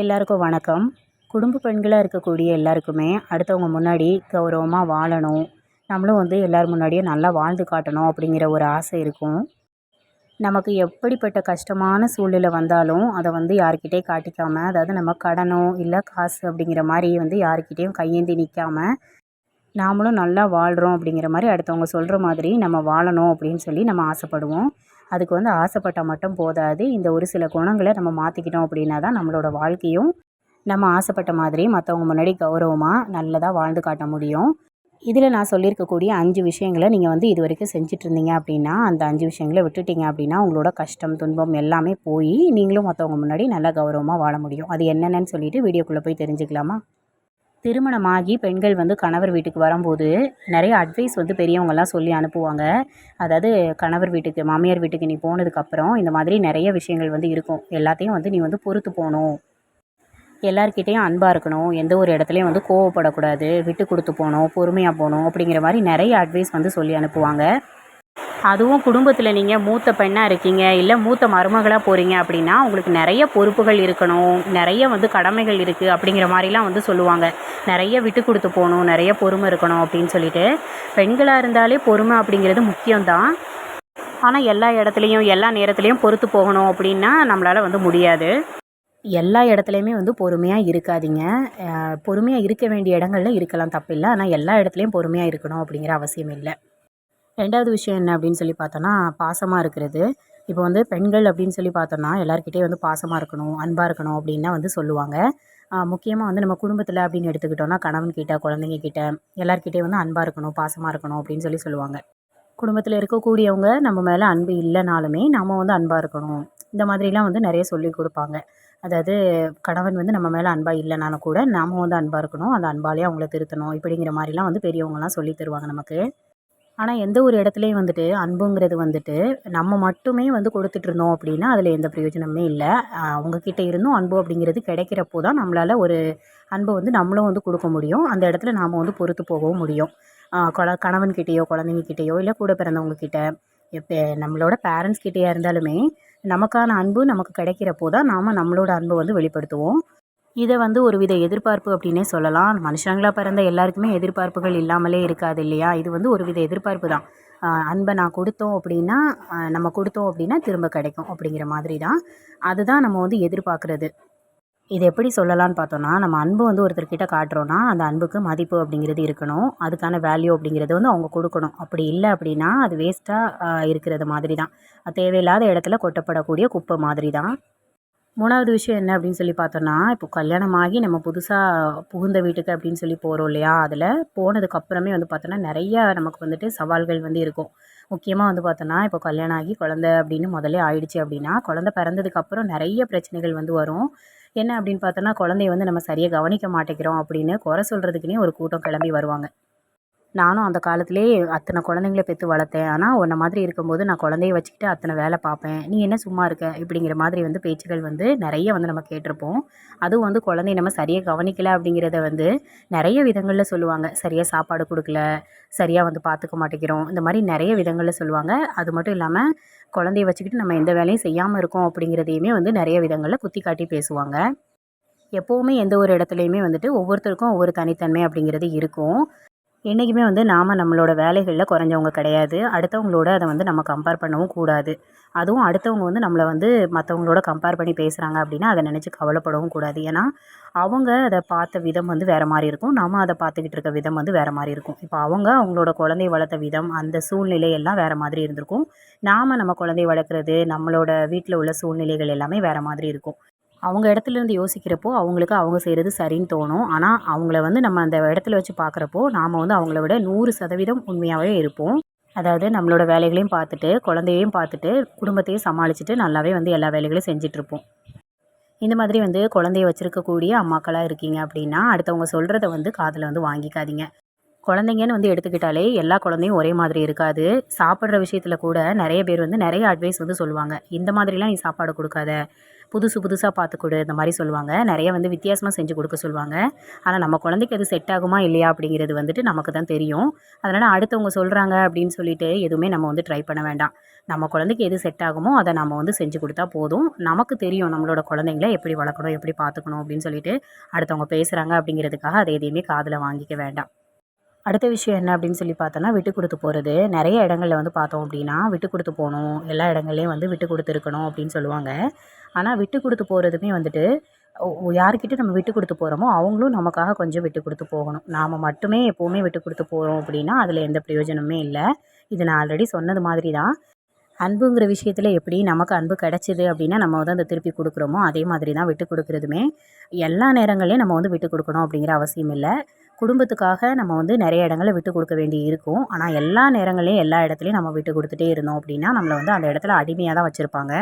எல்லாருக்கும் வணக்கம். குடும்ப பெண்களாக இருக்கக்கூடிய எல்லாருக்குமே அடுத்தவங்க முன்னாடி கௌரவமாக வாழணும். நம்மளும் வந்து எல்லார் முன்னாடியும் நல்லா வாழ்ந்து காட்டணும் அப்படிங்கிற ஒரு ஆசை இருக்கும். நமக்கு எப்படிப்பட்ட கஷ்டமான சூழ்நிலை வந்தாலும் அதை வந்து யாருக்கிட்டேயும் காட்டிக்காமல் அதாவது நம்ம கடனோ இல்லை காசு அப்படிங்கிற மாதிரி வந்து யாருக்கிட்டேயும் கையேந்தி நிற்காம நாமளும் நல்லா வாழ்கிறோம் அப்படிங்கிற மாதிரி அடுத்தவங்க சொல்கிற மாதிரி நம்ம வாழணும் அப்படின்னு சொல்லி நம்ம ஆசைப்படுவோம். அதுக்கு வந்து ஆசைப்பட்டால் மட்டும் போதாது. இந்த ஒரு சில குணங்களை நம்ம மாற்றிக்கிட்டோம் அப்படின்னா தான் நம்மளோட வாழ்க்கையும் நம்ம ஆசைப்பட்ட மாதிரி மற்றவங்க முன்னாடி கௌரவமாக நல்லதாக வாழ்ந்து காட்ட முடியும். இதில் நான் சொல்லியிருக்கக்கூடிய அஞ்சு விஷயங்களை நீங்கள் வந்து இது வரைக்கும் செஞ்சிட்ருந்தீங்க அப்படின்னா அந்த அஞ்சு விஷயங்களை விட்டுட்டீங்க அப்படின்னா உங்களோட கஷ்டம் துன்பம் எல்லாமே போய் நீங்களும் மற்றவங்க முன்னாடி நல்லா கௌரவமாக வாழ முடியும். அது என்னென்னு சொல்லிவிட்டு வீடியோக்குள்ளே போய் தெரிஞ்சுக்கலாமா? திருமணமாகி பெண்கள் வந்து கணவர் வீட்டுக்கு வரும்போது நிறைய அட்வைஸ் வந்து பெரியவங்கெல்லாம் சொல்லி அனுப்புவாங்க. அதாவது கணவர் வீட்டுக்கு மாமியார் வீட்டுக்கு நீ போனதுக்கப்புறம் இந்த மாதிரி நிறைய விஷயங்கள் வந்து இருக்கும். எல்லாத்தையும் வந்து நீ வந்து பொறுத்து போகணும். எல்லாருக்கிட்டேயும் அன்பாக இருக்கணும். எந்த ஒரு இடத்துலையும் வந்து கோவப்படக்கூடாது. விட்டு கொடுத்து போகணும். பொறுமையாக போகணும். அப்படிங்கிற மாதிரி நிறைய அட்வைஸ் வந்து சொல்லி அனுப்புவாங்க. அதுவும் குடும்பத்தில் நீங்கள் மூத்த பெண்ணாக இருக்கீங்க இல்லை மூத்த மருமகளாக போகிறீங்க அப்படின்னா உங்களுக்கு நிறைய பொறுப்புகள் இருக்கணும். நிறைய வந்து கடமைகள் இருக்குது அப்படிங்கிற மாதிரிலாம் வந்து சொல்லுவாங்க. நிறைய விட்டு கொடுத்து போகணும் நிறைய பொறுமை இருக்கணும் அப்படின்னு சொல்லிட்டு. பெண்களாக இருந்தாலே பொறுமை அப்படிங்கிறது முக்கியம்தான். ஆனால் எல்லா இடத்துலையும் எல்லா நேரத்துலையும் பொறுத்து போகணும் அப்படின்னா நம்மளால் வந்து முடியாது. எல்லா இடத்துலையுமே வந்து பொறுமையாக இருக்காதீங்க. பொறுமையாக இருக்க வேண்டிய இடங்கள்ல இருக்கலாம் தப்பில்லை. ஆனால் எல்லா இடத்துலையும் பொறுமையாக இருக்கணும் அப்படிங்கிற அவசியம் இல்லை. ரெண்டாவது விஷயம் என்ன அப்படின்னு சொல்லி பார்த்தோன்னா பாசமாக இருக்கிறது. இப்போ வந்து பெண்கள் அப்படின்னு சொல்லி பார்த்தோன்னா எல்லாருக்கிட்டே வந்து பாசமாக இருக்கணும் அன்பாக இருக்கணும் அப்படின்னு வந்து சொல்லுவாங்க. முக்கியமாக வந்து நம்ம குடும்பத்தில் அப்படின்னு எடுத்துக்கிட்டோன்னா கணவன் கிட்ட குழந்தைங்க கிட்ட எல்லாருக்கிட்டேயும் வந்து அன்பாக இருக்கணும் பாசமாக இருக்கணும் அப்படின்னு சொல்லி சொல்லுவாங்க. குடும்பத்தில் இருக்கக்கூடியவங்க நம்ம மேலே அன்பு இல்லைனாலுமே நம்ம வந்து அன்பாக இருக்கணும். இந்த மாதிரிலாம் வந்து நிறைய சொல்லி கொடுப்பாங்க. அதாவது கணவன் வந்து நம்ம மேலே அன்பாக இல்லைனாலும் கூட நாம் வந்து அன்பாக இருக்கணும். அந்த அன்பாலேயே அவங்கள திருத்தணும் இப்படிங்கிற மாதிரிலாம் வந்து பெரியவங்கலாம் சொல்லி தருவாங்க நமக்கு. ஆனால் எந்த ஒரு இடத்துலையும் வந்துட்டு அன்புங்கிறது வந்துட்டு நம்ம மட்டுமே வந்து கொடுத்துட்ருந்தோம் அப்படின்னா அதில் எந்த பிரயோஜனமே இல்லை. அவங்கக்கிட்ட இருந்தும் அன்பு அப்படிங்கிறது கிடைக்கிறப்போ தான் நம்மளால் ஒரு அன்பை வந்து நம்மளும் வந்து கொடுக்க முடியும். அந்த இடத்துல நாம் வந்து பொறுத்து போகவும் முடியும். கொல கணவன்கிட்டேயோ குழந்தைங்கக்கிட்டேயோ இல்லை கூட பிறந்தவங்கக்கிட்ட இப்போ நம்மளோட பேரண்ட்ஸ் கிட்டேயா இருந்தாலுமே நமக்கான அன்பு நமக்கு கிடைக்கிறப்போ தான் நாம் நம்மளோட அன்பை வந்து வெளிப்படுத்துவோம். இதை வந்து ஒரு வித எதிர்பார்ப்பு அப்படின்னே சொல்லலாம். மனுஷங்களாக பிறந்த எல்லாருக்குமே எதிர்பார்ப்புகள் இல்லாமலே இருக்காது இல்லையா? இது வந்து ஒரு வித எதிர்பார்ப்பு தான். அன்பை நான் கொடுத்தோம் அப்படின்னா நம்ம கொடுத்தோம் அப்படின்னா திரும்ப கிடைக்கும் அப்படிங்கிற மாதிரி தான். அதுதான் நம்ம வந்து எதிர்பார்க்குறது. இது எப்படி சொல்லலாம்னு பார்த்தோன்னா நம்ம அன்பு வந்து ஒருத்தர்கிட்ட காட்டுறோன்னா அந்த அன்புக்கு மதிப்பு அப்படிங்கிறது இருக்கணும். அதுக்கான வேல்யூ அப்படிங்கிறது வந்து அவங்க கொடுக்கணும். அப்படி இல்லை அப்படின்னா அது வேஸ்ட்டாக இருக்கிறது மாதிரி தான். தேவையில்லாத இடத்துல கொட்டப்படக்கூடிய குப்பை மாதிரி தான். மூணாவது விஷயம் என்ன அப்படின்னு சொல்லி பார்த்தோன்னா இப்போ கல்யாணமாகி நம்ம புதுசாக புகுந்த வீட்டுக்கு அப்படின்னு சொல்லி போகிறோம் இல்லையா? அதில் போனதுக்கப்புறமே வந்து பார்த்தோன்னா நிறையா நமக்கு வந்துட்டு சவால்கள் வந்து இருக்கும். முக்கியமாக வந்து பார்த்தோன்னா இப்போ கல்யாணம் ஆகி குழந்த அப்படின்னு முதலே ஆயிடுச்சு அப்படின்னா குழந்த பிறந்ததுக்கப்புறம் நிறைய பிரச்சனைகள் வந்து வரும். என்ன அப்படின்னு பார்த்தோன்னா குழந்தைய வந்து நம்ம சரியாக கவனிக்க மாட்டேங்கிறோம் அப்படின்னு குறை சொல்கிறதுக்குனே ஒரு கூட்டம் கிளம்பி வருவாங்க. நானும் அந்த காலத்துலேயே அத்தனை குழந்தைங்கள பெற்று வளர்த்தேன். ஆனால் உன்னை மாதிரி இருக்கும்போது நான் குழந்தைய வச்சுக்கிட்டு அத்தனை வேலை பார்ப்பேன். நீ என்ன சும்மா இருக்க? இப்படிங்கிற மாதிரி வந்து பேச்சுகள் வந்து நிறைய வந்து நம்ம கேட்டிருப்போம். அதுவும் வந்து குழந்தைய நம்ம சரியாக கவனிக்கல அப்படிங்கிறத வந்து நிறைய விதங்களில் சொல்லுவாங்க. சரியாக சாப்பாடு கொடுக்கல சரியாக வந்து பார்த்துக்க மாட்டேங்கிறோம். இந்த மாதிரி நிறைய விதங்களில் சொல்லுவாங்க. அது மட்டும் இல்லாமல் குழந்தைய வச்சுக்கிட்டு நம்ம எந்த வேலையும் செய்யாமல் இருக்கோம் அப்படிங்கிறதையுமே வந்து நிறைய விதங்களில் குத்தி காட்டி பேசுவாங்க. எப்போவுமே எந்த ஒரு இடத்துலையுமே வந்துட்டு ஒவ்வொருத்தருக்கும் ஒவ்வொரு தனித்தன்மை அப்படிங்கிறது இருக்கும். என்றைக்குமே வந்து நாம் நம்மளோட வேலைகளில் குறைஞ்சவங்க கிடையாது. அடுத்தவங்களோட அதை வந்து நம்ம கம்பேர் பண்ணவும் கூடாது. அதுவும் அடுத்தவங்க வந்து நம்மளை வந்து மற்றவங்களோட கம்பேர் பண்ணி பேசுகிறாங்க அப்படின்னா அதை நினச்சி கவலைப்படவும் கூடாது. ஏன்னா அவங்க அதை பார்த்த விதம் வந்து வேறு மாதிரி இருக்கும். நாம் அதை பார்த்துக்கிட்டு இருக்க விதம் வந்து வேறு மாதிரி இருக்கும். இப்போ அவங்க அவங்களோட குழந்தைய வளர்த்த விதம் அந்த சூழ்நிலை எல்லாம் வேறு மாதிரி இருந்திருக்கும். நாம் நம்ம குழந்தைய வளர்க்குறது நம்மளோட வீட்டில் உள்ள சூழ்நிலைகள் எல்லாமே வேறு மாதிரி இருக்கும். அவங்க இடத்துலேருந்து யோசிக்கிறப்போ அவங்களுக்கு அவங்க செய்கிறது சரின்னு தோணும். ஆனால் அவங்கள வந்து நம்ம அந்த இடத்துல வச்சு பார்க்குறப்போ நாம் வந்து அவங்கள விட நூறு சதவீதம் உண்மையாகவே இருப்போம். அதாவது நம்மளோட வேலைகளையும் பார்த்துட்டு குழந்தையையும் பார்த்துட்டு குடும்பத்தையும் சமாளிச்சுட்டு நல்லாவே வந்து எல்லா வேலைகளையும் செஞ்சிட்ருப்போம். இந்த மாதிரி வந்து குழந்தைய வச்சுருக்கக்கூடிய அம்மாக்களாக இருக்கீங்க அப்படின்னா அடுத்தவங்க சொல்கிறத வந்து காதில் வந்து வாங்கிக்காதீங்க. குழந்தைங்கன்னு வந்து எடுத்துக்கிட்டாலே எல்லா குழந்தையும் ஒரே மாதிரி இருக்காது. சாப்பிட்ற விஷயத்தில் கூட நிறைய பேர் வந்து நிறைய அட்வைஸ் வந்து சொல்லுவாங்க. இந்த மாதிரிலாம் நீ சாப்பாடு கொடுக்காத. புதுசு புதுசாக பார்த்து கொடு இந்த மாதிரி சொல்லுவாங்க. நிறைய வந்து வித்தியாசமாக செஞ்சு கொடுக்க சொல்லுவாங்க. ஆனால் நம்ம குழந்தைக்கு அது செட் ஆகுமா இல்லையா அப்படிங்கிறது வந்துட்டு நமக்கு தான் தெரியும். அதனால் அடுத்தவங்க சொல்கிறாங்க அப்படின்னு சொல்லிட்டு எதுவுமே நம்ம வந்து ட்ரை பண்ண வேண்டாம். நம்ம குழந்தைக்கு எது செட் ஆகுமோ அதை நம்ம வந்து செஞ்சு கொடுத்தா போதும். நமக்கு தெரியும் நம்மளோட குழந்தைங்கள எப்படி வளர்க்கணும் எப்படி பார்த்துக்கணும் அப்படின்னு சொல்லிட்டு அடுத்தவங்க பேசுகிறாங்க அப்படிங்கிறதுக்காக அதை எதையுமே காதில் வாங்கிக்க வேண்டாம். அடுத்த விஷயம் என்ன அப்படின்னு சொல்லி பார்த்தோன்னா விட்டு கொடுத்து போகிறது நிறைய இடங்களில் வந்து பார்த்தோம் அப்படின்னா விட்டு கொடுத்து போகணும். எல்லா இடங்கள்லையும் வந்து விட்டு கொடுத்து இருக்கணும் அப்படின்னு சொல்லுவாங்க. ஆனால் விட்டு கொடுத்து போகிறதுமே வந்துட்டு யார்கிட்ட நம்ம விட்டு கொடுத்து போகிறோமோ அவங்களும் நமக்காக கொஞ்சம் விட்டு கொடுத்து போகணும். நாம் மட்டுமே எப்போவுமே விட்டு கொடுத்து போகிறோம் அப்படின்னா அதில் எந்த பிரயோஜனமே இல்லை. இது நான் ஆல்ரெடி சொன்னது மாதிரி தான். அன்புங்கிற விஷயத்தில் எப்படி நமக்கு அன்பு கிடச்சிது அப்படின்னா நம்ம வந்து அந்த திருப்பி கொடுக்குறோமோ அதே மாதிரி தான் விட்டு கொடுக்குறதுமே. எல்லா நேரங்களையும் நம்ம வந்து விட்டு கொடுக்கணும் அப்படிங்கிற அவசியம் இல்லை. குடும்பத்துக்காக நம்ம வந்து நிறைய இடங்களில் விட்டு கொடுக்க வேண்டி இருக்கும். ஆனால் எல்லா நேரங்களையும் எல்லா இடத்துலையும் நம்ம விட்டு கொடுத்துட்டே இருந்தோம் அப்படின்னா நம்மளை வந்து அந்த இடத்துல அடிமையாக தான் வச்சுருப்பாங்க.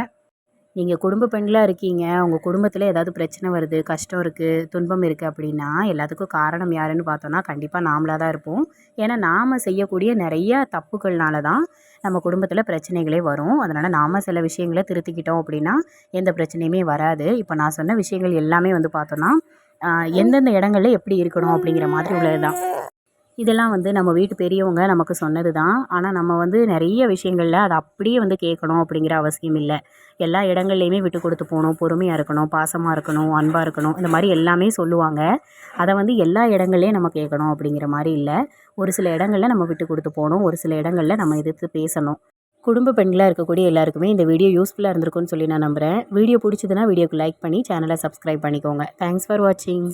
நீங்கள் குடும்ப பெண்களாக இருக்கீங்க. உங்கள் குடும்பத்தில் ஏதாவது பிரச்சனை வருது கஷ்டம் இருக்குது துன்பம் இருக்குது அப்படின்னா எல்லாத்துக்கும் காரணம் யாருன்னு பார்த்தோன்னா கண்டிப்பாக நாமளாக தான் இருப்போம். ஏன்னா நாம் செய்யக்கூடிய நிறைய தப்புகள்னால தான் நம்ம குடும்பத்தில் பிரச்சனைகளே வரும். அதனால் நாம் சில விஷயங்களை திருத்திக்கிட்டோம் அப்படின்னா எந்த பிரச்சனையுமே வராது. இப்போ நான் சொன்ன விஷயங்கள் எல்லாமே வந்து பார்த்தோன்னா எந்தெந்த இடங்கள்ல எப்படி இருக்கணும் அப்படிங்கிற மாதிரி உள்ளது தான் இதெல்லாம் வந்து நம்ம வீட்டு பெரியவங்க நமக்கு சொன்னது தான் ஆனால் நம்ம வந்து நிறைய விஷயங்களில் அதை அப்படியே வந்து கேட்கணும் அப்படிங்கிற அவசியம் இல்லை. எல்லா இடங்கள்லையுமே விட்டு கொடுத்து போகணும். பொறுமையாக இருக்கணும் பாசமாக இருக்கணும் அன்பாக இருக்கணும். இந்த மாதிரி எல்லாமே சொல்லுவாங்க. அதை வந்து எல்லா இடங்கள்லையும் நம்ம கேட்கணும் அப்படிங்கிற மாதிரி இல்லை. ஒரு சில இடங்களில் நம்ம விட்டு கொடுத்து போகணும். ஒரு சில இடங்களில் நம்ம எதிர்த்து பேசணும். குடும்ப பெண்களாக இருக்கக்கூடிய எல்லாருக்குமே இந்த வீடியோ யூஸ்ஃபுல்லாக இருந்திருக்கும்னு சொல்லி நான் நம்புகிறேன் வீடியோ பிடிச்சதுன்னா வீடியோக்கு லைக் பண்ணி சேனலை சப்ஸ்கிரைப் பண்ணிக்கோங்க. தேங்க்ஸ் ஃபார் வாட்சிங்